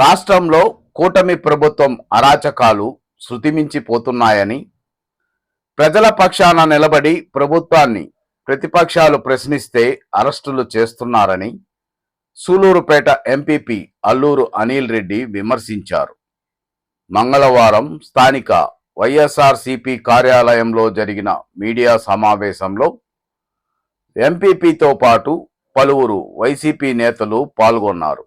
రాష్ట్రంలో కూటమి ప్రభుత్వం అరాచకాలు శృతిమించిపోతున్నాయని ప్రజల పక్షాన నిలబడి ప్రభుత్వాన్ని ప్రతిపక్షాలు ప్రశ్నిస్తే అరెస్టులు చేస్తున్నారని సూలూరుపేట ఎంపీపీ అల్లూరు అనిల్ రెడ్డి విమర్శించారు. మంగళవారం స్థానిక వైఎస్ఆర్సిపి కార్యాలయంలో జరిగిన మీడియా సమావేశంలో ఎంపీపీతో పాటు పలువురు వైసీపీ నేతలు పాల్గొన్నారు.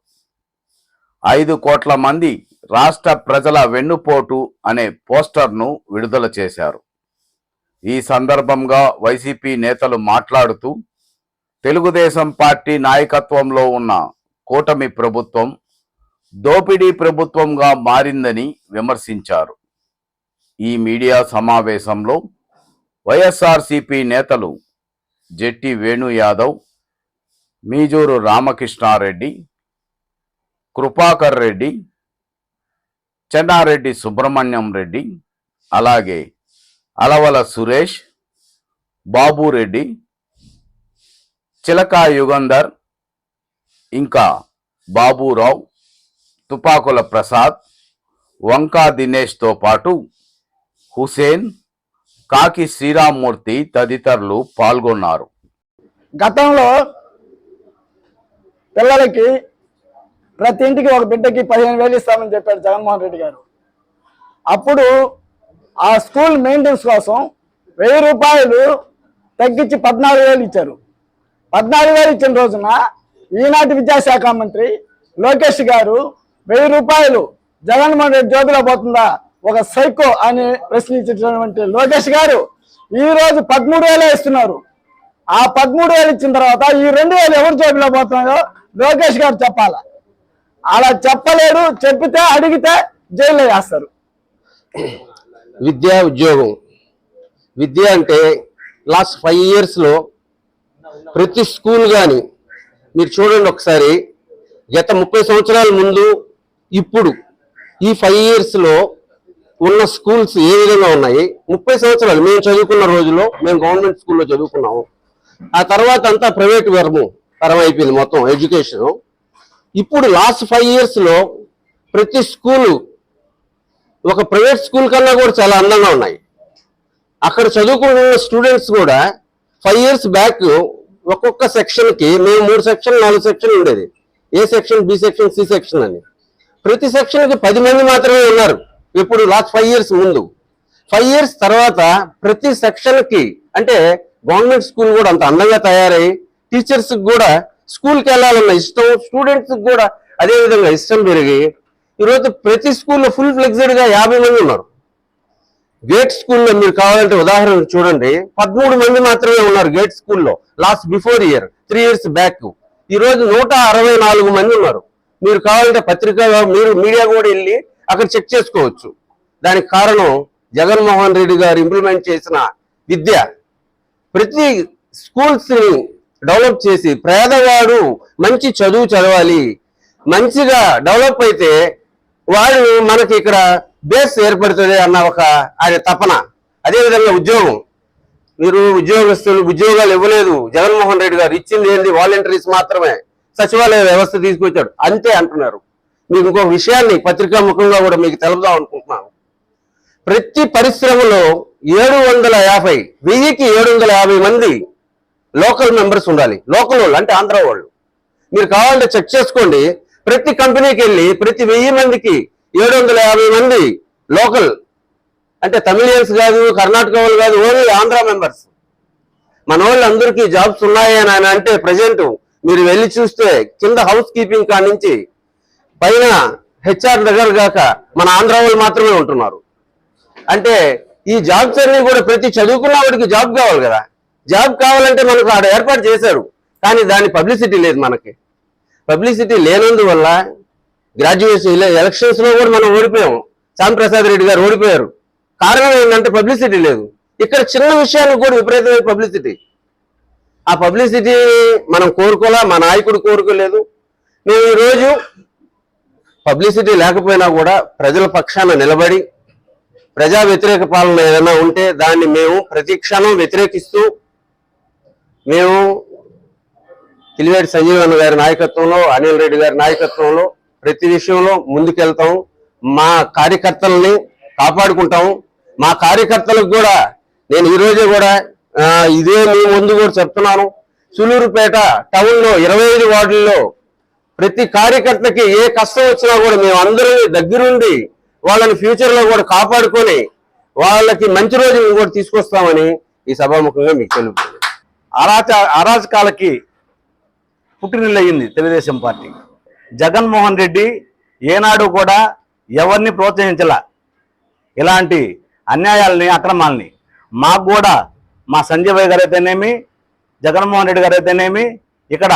ఐదు కోట్ల మంది రాష్ట్ర ప్రజల వెన్నుపోటు అనే పోస్టర్ను విడుదల చేశారు. ఈ సందర్భంగా వైసీపీ నేతలు మాట్లాడుతూ తెలుగుదేశం పార్టీ నాయకత్వంలో ఉన్న కూటమి ప్రభుత్వం దోపిడీ ప్రభుత్వంగా మారిందని విమర్శించారు. ఈ మీడియా సమావేశంలో వైఎస్ఆర్సిపి నేతలు జెట్టి వేణు యాదవ్ మీజూరు రామకృష్ణారెడ్డి కృపాకర్ రెడ్డి చెన్నారెడ్డి సుబ్రహ్మణ్యం రెడ్డి అలాగే అలవల సురేష్ బాబురెడ్డి చిలకా యుగంధర్ ఇంకా బాబురావు తుపాకుల ప్రసాద్ వంకా దినేష్తో పాటు హుసేన్ కాకి శ్రీరామ్మూర్తి తదితరులు పాల్గొన్నారు. గతంలో పిల్లలకి ప్రతి ఇంటికి ఒక బిడ్డకి పదిహేను వేలు ఇస్తామని చెప్పాడు జగన్మోహన్ రెడ్డి గారు. అప్పుడు ఆ స్కూల్ మెయింటెనెన్స్ కోసం వెయ్యి రూపాయలు తగ్గించి పద్నాలుగు వేలు ఇచ్చారు. పద్నాలుగు వేలు ఇచ్చిన రోజున ఈనాటి విద్యాశాఖ మంత్రి లోకేష్ గారు వెయ్యి రూపాయలు జగన్మోహన్ రెడ్డి జోబిలో పోతుందా? ఒక సైకో అని ప్రశ్నించినటువంటి లోకేష్ గారు ఈ రోజు పదమూడు వేలే ఇస్తున్నారు. ఆ పదమూడు వేలు ఇచ్చిన తర్వాత ఈ రెండు వేలు ఎవరు జోబిలో పోతున్నాయో లోకేష్ గారు చెప్పాలా? అలా చెప్పలేడు చెప్పితే అడిగితే జైల్లో వేస్తారు. విద్య ఉద్యోగం. విద్య అంటే లాస్ట్ ఫైవ్ ఇయర్స్లో ప్రతి స్కూల్ కానీ మీరు చూడండి ఒకసారి గత ముప్పై సంవత్సరాల ముందు ఇప్పుడు ఈ ఫైవ్ ఇయర్స్లో ఉన్న స్కూల్స్ ఏ విధంగా ఉన్నాయి? ముప్పై సంవత్సరాలు మేము చదువుకున్న రోజుల్లో మేము గవర్నమెంట్ స్కూల్లో చదువుకున్నాము. ఆ తర్వాత అంతా ప్రైవేట్ వర్మం పరం అయిపోయింది మొత్తం ఎడ్యుకేషన్. ఇప్పుడు లాస్ట్ ఫైవ్ ఇయర్స్లో ప్రతి స్కూలు ఒక ప్రైవేట్ స్కూల్ కన్నా కూడా చాలా అందంగా ఉన్నాయి. అక్కడ చదువుకున్న స్టూడెంట్స్ కూడా ఫైవ్ ఇయర్స్ బ్యాక్ ఒక్కొక్క సెక్షన్కి మేము మూడు సెక్షన్ నాలుగు సెక్షన్ ఉండేది. A section B section C section అని. ప్రతి సెక్షన్కి పది మంది మాత్రమే ఉన్నారు. ఇప్పుడు లాస్ట్ ఫైవ్ ఇయర్స్ ముందు. ఫైవ్ ఇయర్స్ తర్వాత ప్రతి సెక్షన్కి అంటే గవర్నమెంట్ స్కూల్ కూడా అంత అందంగా తయారై టీచర్స్కి కూడా స్కూల్కి వెళ్ళాలన్న ఇష్టం స్టూడెంట్స్ కూడా అదే విధంగా ఇష్టం పెరిగి ఈరోజు ప్రతి స్కూల్లో ఫుల్ ఫ్లెక్సిడ్గా యాభై మంది ఉన్నారు. గేట్ స్కూల్లో మీరు కావాలంటే ఉదాహరణ చూడండి పదమూడు మంది మాత్రమే ఉన్నారు గేట్ స్కూల్లో last before year three years back. ఈరోజు నూట అరవై నాలుగు మంది ఉన్నారు. మీరు కావాలంటే పత్రిక మీరు మీడియా కూడా వెళ్ళి అక్కడ చెక్ చేసుకోవచ్చు. దానికి కారణం జగన్మోహన్ రెడ్డి గారు ఇంప్లిమెంట్ చేసిన విద్య. ప్రతి స్కూల్స్ని డెవలప్ చేసి పేదవాడు మంచి చదువు చదవాలి. మంచిగా డెవలప్ అయితే వాడు మనకి ఇక్కడ బేస్ ఏర్పడుతుంది అన్న ఒక ఆయన తపన. అదేవిధంగా ఉద్యోగం. మీరు ఉద్యోగస్తులు ఉద్యోగాలు ఇవ్వలేదు. జగన్మోహన్ రెడ్డి గారు ఇచ్చింది ఏంది? వాలంటీర్స్ మాత్రమే. సచివాలయ వ్యవస్థ తీసుకొచ్చాడు. అంతే అంటున్నారు. మీకు ఇంకో విషయాన్ని పత్రికా ముఖంగా కూడా మీకు తెలుపుదాం అనుకుంటున్నాను. ప్రతి పరిశ్రమలో ఏడు వందల యాభై వెయ్యికి ఏడు వందల యాభై మంది లోకల్ మెంబర్స్ ఉండాలి. లోకల్ వాళ్ళు అంటే ఆంధ్ర వాళ్ళు. మీరు కావాలంటే చెక్ చేసుకోండి. ప్రతి కంపెనీకి వెళ్ళి ప్రతి వెయ్యి మందికి ఏడు వందల యాభై మంది లోకల్ అంటే తమిళియన్స్ కాదు కర్ణాటక వాళ్ళు కాదు ఓన్లీ ఆంధ్ర మెంబర్స్. మన వాళ్ళందరికీ జాబ్స్ ఉన్నాయి అని ఆయన అంటే ప్రజెంట్ మీరు వెళ్ళి చూస్తే కింద హౌస్ కీపింగ్ కాడి నుంచి పైన హెచ్ఆర్ దగ్గర కాక మన ఆంధ్ర వాళ్ళు మాత్రమే ఉంటున్నారు. అంటే ఈ జాబ్స్ అన్ని కూడా ప్రతి చదువుకున్న వాడికి జాబ్ కావాలి కదా. జాబ్ కావాలంటే మనకు ఆడ ఏర్పాటు చేశారు. కానీ దాని పబ్లిసిటీ లేదు మనకి. పబ్లిసిటీ లేనందువల్ల గ్రాడ్యుయేషన్ ఎలక్షన్స్లో కూడా మనం ఓడిపోయాము. శ్యామ్ ప్రసాద్ రెడ్డి గారు ఓడిపోయారు. కారణం ఏంటంటే పబ్లిసిటీ లేదు. ఇక్కడ చిన్న విషయానికి కూడా విపరీతమైన పబ్లిసిటీ. ఆ పబ్లిసిటీ మనం కోరుకోలే మా నాయకుడు కోరుకోలేదు. మేము ఈరోజు పబ్లిసిటీ లేకపోయినా కూడా ప్రజల పక్షాన నిలబడి ప్రజా వ్యతిరేక పాలన ఏదైనా ఉంటే దాన్ని మేము ప్రతి క్షణం వ్యతిరేకిస్తూ మేము కిలివేటి సంజీవన్ గారి నాయకత్వంలో అనిల్ రెడ్డి గారి నాయకత్వంలో ప్రతి విషయంలో ముందుకెళ్తాం. మా కార్యకర్తలని కాపాడుకుంటాం. మా కార్యకర్తలకు కూడా నేను ఈరోజు కూడా ఇదే మీ ముందు కూడా చెప్తున్నాను. సులూరుపేట టౌన్లో ఇరవై ఐదు వార్డుల్లో ప్రతి కార్యకర్తకి ఏ కష్టం వచ్చినా కూడా మేము అందరం దగ్గరుండి వాళ్ళని ఫ్యూచర్లో కూడా కాపాడుకొని వాళ్ళకి మంచి రోజు కూడా తీసుకొస్తామని ఈ సభాముఖంగా మీకు తెలుపు అరాచ అరాచకాలకి పుట్టినిల్లయ్యింది తెలుగుదేశం పార్టీ. జగన్మోహన్ రెడ్డి ఏనాడు కూడా ఎవరిని ప్రోత్సహించాల? ఇలాంటి అన్యాయాలని అక్రమాలని. మాకు కూడా మా సంజయ్ గారు అయితేనేమి జగన్మోహన్ రెడ్డి గారు అయితేనేమి ఇక్కడ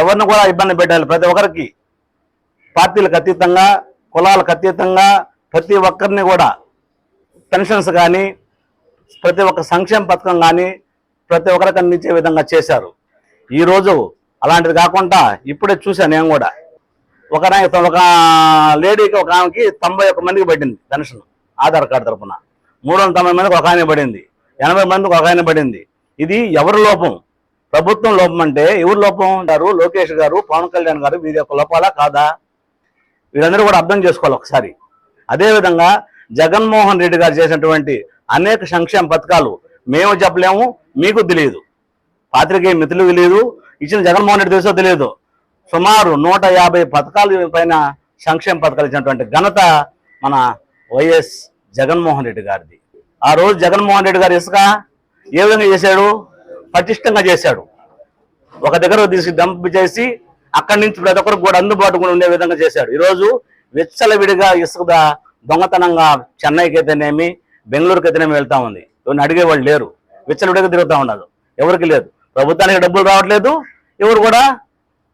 ఎవరిని కూడా ఇబ్బంది పెట్టాలి. ప్రతి ఒక్కరికి పార్టీలకు అతీతంగా కులాలకు అతీతంగా ప్రతి ఒక్కరిని కూడా పెన్షన్స్ కానీ ప్రతి ఒక్క సంక్షేమ పథకం కానీ ప్రతి ఒక్కరికి అందించే విధంగా చేశారు? ఈరోజు అలాంటిది కాకుండా ఇప్పుడే చూశాను నేను కూడా. ఒక ఒక లేడీకి ఒక ఆమెకి తొంభై ఒక్క మందికి పడింది పెన్షన్ ఆధార్ కార్డు తరపున. మూడు వందల తొంభై మందికి ఒక ఆయన పడింది ఎనభై మందికి ఒక ఆయన పడింది. ఇది ఎవరి లోపం? ప్రభుత్వం లోపం అంటే ఎవరి లోపం ఉంటారు లోకేష్ గారు పవన్ కళ్యాణ్ గారు వీరి యొక్క లోపాలా కాదా? వీళ్ళందరూ కూడా అర్థం చేసుకోవాలి ఒకసారి. అదేవిధంగా జగన్మోహన్ రెడ్డి గారు చేసినటువంటి అనేక సంక్షేమ పథకాలు మేము చెప్పలేము మీకు తెలియదు. పాత్రికే మిత్రులకు తెలియదు. ఇచ్చిన జగన్మోహన్ రెడ్డి తెలుసో తెలియదు. సుమారు నూట యాభై పథకాలు పైన సంక్షేమ పథకాలు ఇచ్చినటువంటి ఘనత మన వైఎస్ జగన్మోహన్ రెడ్డి గారిది. ఆ రోజు జగన్మోహన్ రెడ్డి గారు ఇసుక ఏ విధంగా చేశాడు? పటిష్టంగా చేశాడు. ఒక దగ్గర తీసి డంప్ చేసి అక్కడి నుంచి ప్రతి ఒక్కరికి కూడా అందుబాటులో ఉండే విధంగా చేశాడు. ఈరోజు విచ్చలవిడిగా ఇసుక దొంగతనంగా చెన్నైకి అయితేనేమి బెంగళూరుకి అయితేనేమి వెళ్తా ఉంది. ఎవరిని అడిగేవాళ్ళు లేరు. విచ్చలవిడిగా తిరుగుతూ ఉన్నారు. ఎవరికి లేదు. ప్రభుత్వానికి డబ్బులు రావట్లేదు. ఎవరు కూడా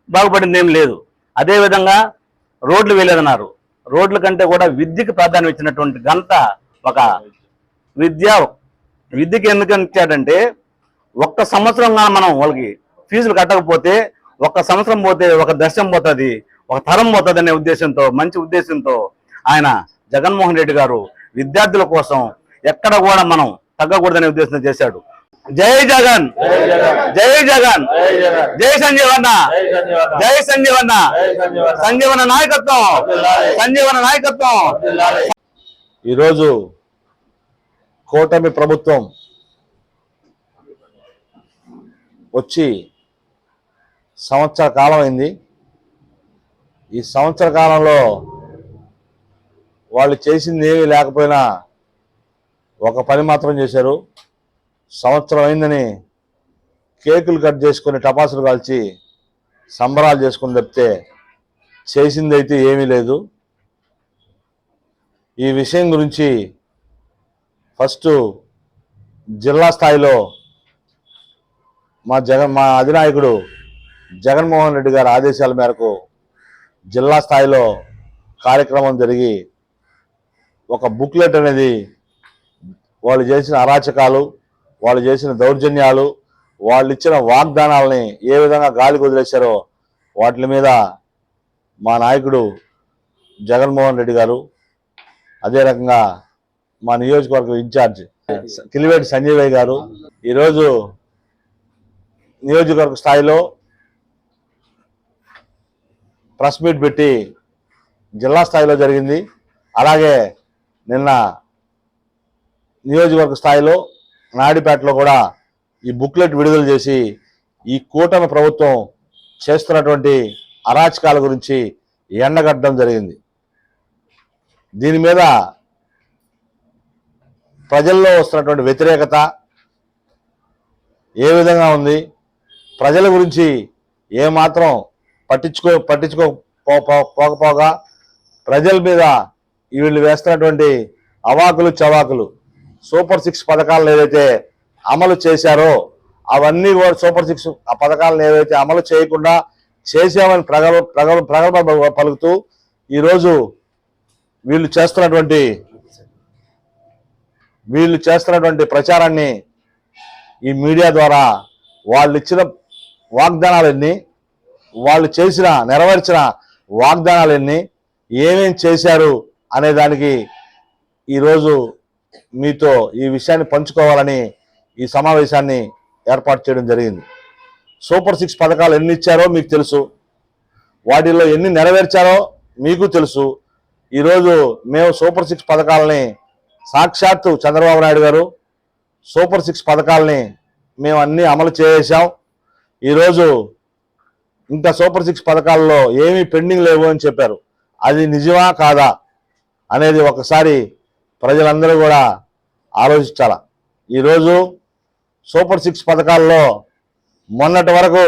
బాగుపడింది ఏం లేదు. అదేవిధంగా రోడ్లు వేయలేదన్నారు. రోడ్ల కంటే కూడా విద్యకు ప్రాధాన్యం ఇచ్చినటువంటి ఘనత ఒక విద్య. విద్యకి ఎందుకు ఇచ్చాడంటే ఒక్క సంవత్సరం కానీ మనం వాళ్ళకి ఫీజులు కట్టకపోతే ఒక్క సంవత్సరం పోతే ఒక దర్శనం పోతుంది ఒక తరం పోతుంది అనే ఉద్దేశంతో మంచి ఉద్దేశంతో ఆయన జగన్మోహన్ రెడ్డి గారు విద్యార్థుల కోసం ఎక్కడ కూడా మనం తగ్గకూడదనే ఉద్దేశం చేశాడు. జై జగన్. జై జగన్. జై సంజీవన్న. జై సంజీవన్న. సంజీవన నాయకత్వం. సంజీవన నాయకత్వం. ఈరోజు కూటమి ప్రభుత్వం వచ్చి సంవత్సర కాలం అయింది. ఈ సంవత్సర కాలంలో వాళ్ళు చేసింది ఏమీ లేకపోయినా ఒక పని మాత్రం చేశారు. సంవత్సరం అయిందని కేకులు కట్ చేసుకొని టపాసులు కాల్చి సంబరాలు చేసుకుని తప్పితే చేసిందైతే ఏమీ లేదు. ఈ విషయం గురించి ఫస్ట్ జిల్లా స్థాయిలో మా జగన్ మా అధినాయకుడు జగన్మోహన్ రెడ్డి గారి ఆదేశాల మేరకు జిల్లా స్థాయిలో కార్యక్రమం జరిగి ఒక బుక్లెట్ అనేది వాళ్ళు చేసిన అరాచకాలు వాళ్ళు చేసిన దౌర్జన్యాలు వాళ్ళు ఇచ్చిన వాగ్దానాలని ఏ విధంగా గాలికి వదిలేశారో వాటి మీద మా నాయకుడు జగన్మోహన్ రెడ్డి గారు అదే రకంగా మా నియోజకవర్గ ఇన్ఛార్జ్ కిలివేటి సంజయ్ గారు ఈరోజు నియోజకవర్గ స్థాయిలో ప్రెస్ మీట్ పెట్టి జిల్లా స్థాయిలో జరిగింది. అలాగే నిన్న నియోజకవర్గ స్థాయిలో నాడిపేటలో కూడా ఈ బుక్లెట్ విడుదల చేసి ఈ కూటమి ప్రభుత్వం చేస్తున్నటువంటి అరాచకాల గురించి ఎండగట్టడం జరిగింది. దీని మీద ప్రజల్లో వస్తున్నటువంటి వ్యతిరేకత ఏ విధంగా ఉంది? ప్రజల గురించి ఏమాత్రం పట్టించుకో పట్టించుకో పోకపోగా ప్రజల మీద వీళ్ళు వేస్తున్నటువంటి అవాకులు చవాకులు సూపర్ సిక్స్ పథకాలను ఏదైతే అమలు చేశారో అవన్నీ కూడా సూపర్ సిక్స్ ఆ పథకాలను ఏదైతే అమలు చేయకుండా చేసామని ప్రగల్ ప్రగల్ ప్రగల్భ పలుకుతూ ఈరోజు వీళ్ళు చేస్తున్నటువంటి వీళ్ళు చేస్తున్నటువంటి ప్రచారాన్ని ఈ మీడియా ద్వారా వాళ్ళు ఇచ్చిన వాగ్దానాలన్నీ వాళ్ళు చేసిన నెరవేర్చిన వాగ్దానాలన్నీ ఏమేం చేశారు అనే దానికి ఈరోజు మీతో ఈ విషయాన్ని పంచుకోవాలని ఈ సమావేశాన్ని ఏర్పాటు చేయడం జరిగింది. సూపర్ సిక్స్ పథకాలు ఎన్ని ఇచ్చారో మీకు తెలుసు. వాటిల్లో ఎన్ని నెరవేర్చారో మీకు తెలుసు. ఈరోజు మేము సూపర్ సిక్స్ పథకాలని సాక్షాత్తు చంద్రబాబు నాయుడు గారు సూపర్ సిక్స్ పథకాలని మేము అన్నీ అమలు చేసాం ఈరోజు ఇంకా సూపర్ సిక్స్ పథకాల్లో ఏమీ పెండింగ్ లేవు అని చెప్పారు. అది నిజమా కాదా అనేది ఒకసారి ప్రజలందరూ కూడా ఆలోచించాల? ఈరోజు సూపర్ సిక్స్ పథకాల్లో మొన్నటి వరకు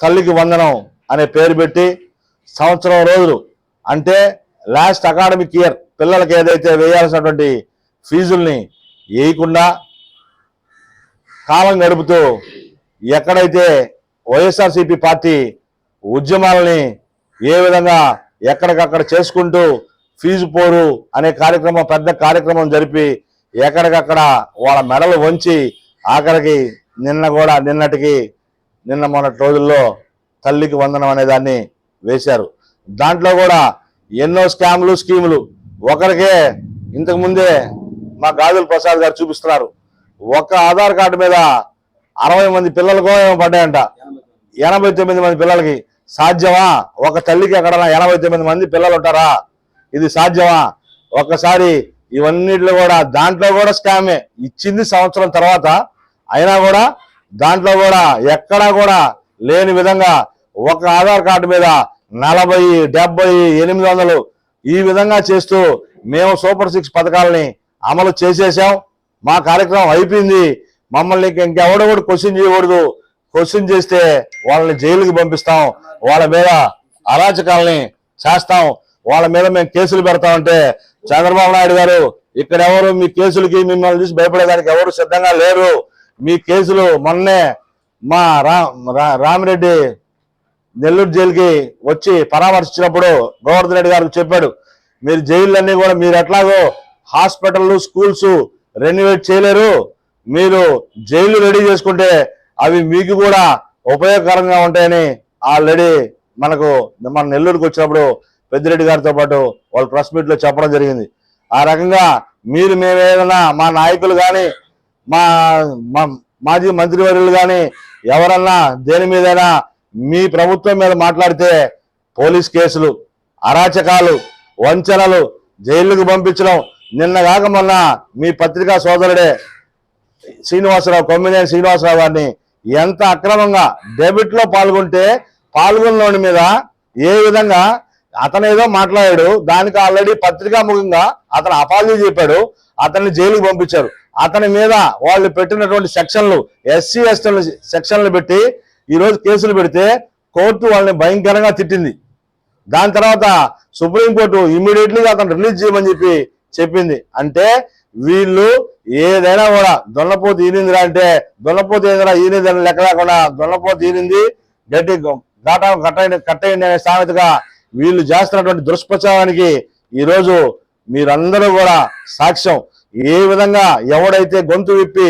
తల్లికి వందనం అనే పేరు పెట్టి సంవత్సరం రోజులు అంటే లాస్ట్ అకాడమిక్ ఇయర్ పిల్లలకి ఏదైతే వేయాల్సినటువంటి ఫీజుల్ని వేయకుండా కాలం గడుపుతూ ఎక్కడైతే వైఎస్ఆర్సీపీ పార్టీ ఉద్యమాలని ఏ విధంగా ఎక్కడికక్కడ చేసుకుంటూ ఫీజు పోరు అనే కార్యక్రమం పెద్ద కార్యక్రమం జరిపి ఎక్కడికక్కడ వాళ్ళ మెడలు వంచి ఆఖరికి నిన్న కూడా నిన్నటికి నిన్న మొన్నటి రోజుల్లో తల్లికి వందనం అనే దాన్ని వేశారు. దాంట్లో కూడా ఎన్నో స్కామ్లు స్కీములు. ఒకరికే ఇంతకుముందే మా గాజుల ప్రసాద్ గారు చూపిస్తున్నారు. ఒక ఆధార్ కార్డు మీద అరవై మంది పిల్లలకో ఏమో పడ్డాయంట. ఎనభై తొమ్మిది మంది పిల్లలకి సాధ్యమా? ఒక తల్లికి ఎక్కడన్నా ఎనభై తొమ్మిది మంది పిల్లలు ఉంటారా ఇది సాధ్యమా? ఒక్కసారి ఇవన్నిట్లో కూడా దాంట్లో కూడా స్కామే ఇచ్చింది సంవత్సరం తర్వాత అయినా కూడా దాంట్లో కూడా ఎక్కడా కూడా లేని విధంగా ఒక ఆధార్ కార్డు మీద నలభై డెబ్బై ఎనిమిది వందలు ఈ విధంగా చేస్తూ మేము సూపర్ సిక్స్ పథకాలని అమలు చేసేసాం మా కార్యక్రమం అయిపోయింది. మమ్మల్ని ఇంకెవడో కూడా క్వశ్చన్ చేయకూడదు. క్వశ్చన్ చేస్తే వాళ్ళని జైలుకి పంపిస్తాం. వాళ్ళ మీద అరాచకాలని చేస్తాం. వాళ్ళ మీద మేము కేసులు పెడతామంటే చంద్రబాబు నాయుడు గారు ఇక్కడ ఎవరు మీ కేసులకి మిమ్మల్ని చూసి భయపడేదానికి ఎవరు సిద్ధంగా లేరు. మీ కేసులు మొన్నే మా రా రా- రామిరెడ్డి నెల్లూరు జైలుకి వచ్చి పరామర్శించినప్పుడు గోవర్ధన్ రెడ్డి గారికి చెప్పాడు మీరు జైళ్ళన్నీ కూడా మీరు ఎట్లాగో హాస్పిటల్ స్కూల్స్ రెన్యువేట్ చేయలేరు. మీరు జైలు రెడీ చేసుకుంటే అవి మీకు కూడా ఉపయోగకరంగా ఉంటాయని ఆల్రెడీ మనకు మన నెల్లూరుకి వచ్చినప్పుడు పెద్దిరెడ్డి గారితో పాటు వాళ్ళు ప్రెస్ మీట్లో చెప్పడం జరిగింది. ఆ రకంగా మీరు మేము మా నాయకులు కానీ మా మాజీ మంత్రివర్యులు కానీ ఎవరన్నా దేని మీదైనా మీ ప్రభుత్వం మీద మాట్లాడితే పోలీస్ కేసులు అరాచకాలు వంచనలు జైళ్ళకు పంపించడం. నిన్న కాక మొన్న మీ పత్రికా సోదరుడే శ్రీనివాసరావు కొమ్మినేని శ్రీనివాసరావు గారిని ఎంత అక్రమంగా డెబిట్లో పాల్గొంటే పాల్గొనలోని మీద ఏ విధంగా అతను ఏదో మాట్లాడాడు దానికి ఆల్రెడీ పత్రికాముఖంగా అతను అపాలజీ చెప్పాడు అతన్ని జైలుకి పంపించారు. అతని మీద వాళ్ళు పెట్టినటువంటి సెక్షన్లు ఎస్సీ ఎస్టీల సెక్షన్లు పెట్టి ఈ రోజు కేసులు పెడితే కోర్టు వాళ్ళని భయంకరంగా తిట్టింది. దాని తర్వాత సుప్రీంకోర్టు ఇమీడియట్లీగా అతను రిలీజ్ చేయమని చెప్పి చెప్పింది. అంటే వీళ్ళు ఏదైనా కూడా దొన్నపోతు ఈనిందిరా అంటే దొన్నపోతు ఏందిరా ఈనింది అని లెక్క లేకుండా దొన్నపోతు ఈనింది గట్టి ఘాట కట్టయింది కట్టయింది అనే సామెతగా వీళ్ళు చేస్తున్నటువంటి దుష్ప్రచారానికి ఈరోజు మీరందరూ కూడా సాక్ష్యం. ఏ విధంగా ఎవడైతే గొంతు విప్పి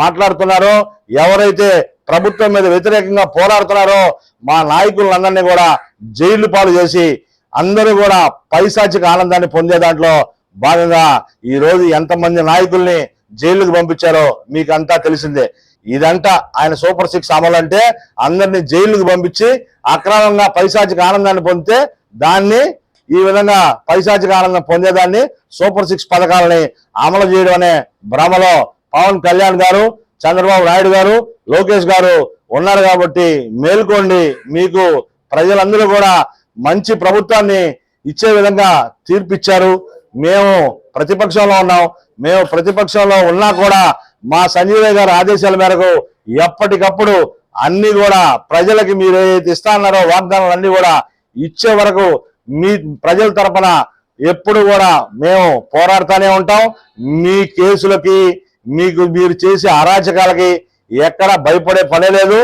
మాట్లాడుతున్నారో ఎవరైతే ప్రభుత్వం మీద వ్యతిరేకంగా పోరాడుతున్నారో మా నాయకులందరినీ కూడా జైలు పాలు చేసి అందరూ కూడా పైశాచిక ఆనందాన్ని పొందే దాంట్లో భాగంగా ఈరోజు ఎంతమంది నాయకుల్ని జైలుకు పంపించారో మీకు అంతా తెలిసిందే. ఇదంతా ఆయన సూపర్ సిక్స్ అమలు అంటే అందరినీ జైలుకు పంపించి అక్రమంగా పైశాచిక ఆనందాన్ని పొందితే దాన్ని ఈ విధంగా పైశాచిక ఆనందం పొందేదాన్ని సూపర్ సిక్స్ పథకాలని అమలు చేయడం అనే భ్రమలో పవన్ కళ్యాణ్ గారు చంద్రబాబు నాయుడు గారు లోకేష్ గారు ఉన్నారు కాబట్టి మేల్కోండి. మీకు ప్రజలందరూ కూడా మంచి ప్రభుత్వాన్ని ఇచ్చే విధంగా తీర్పిచ్చారు. మేము ప్రతిపక్షంలో ఉన్నాం. మేము ప్రతిపక్షంలో ఉన్నా కూడా మా సంజీవయ్య గారి ఆదేశాల మేరకు ఎప్పటికప్పుడు అన్ని కూడా ప్రజలకి మీరు ఏదైతే ఇస్తా అన్నారో వాగ్దానాలు అన్ని కూడా ఇచ్చే వరకు మీ ప్రజల తరఫున ఎప్పుడు కూడా మేము పోరాడుతూనే ఉంటాం. మీ కేసులకి మీకు మీరు చేసే అరాచకాలకి ఎక్కడ భయపడే పనే లేదు.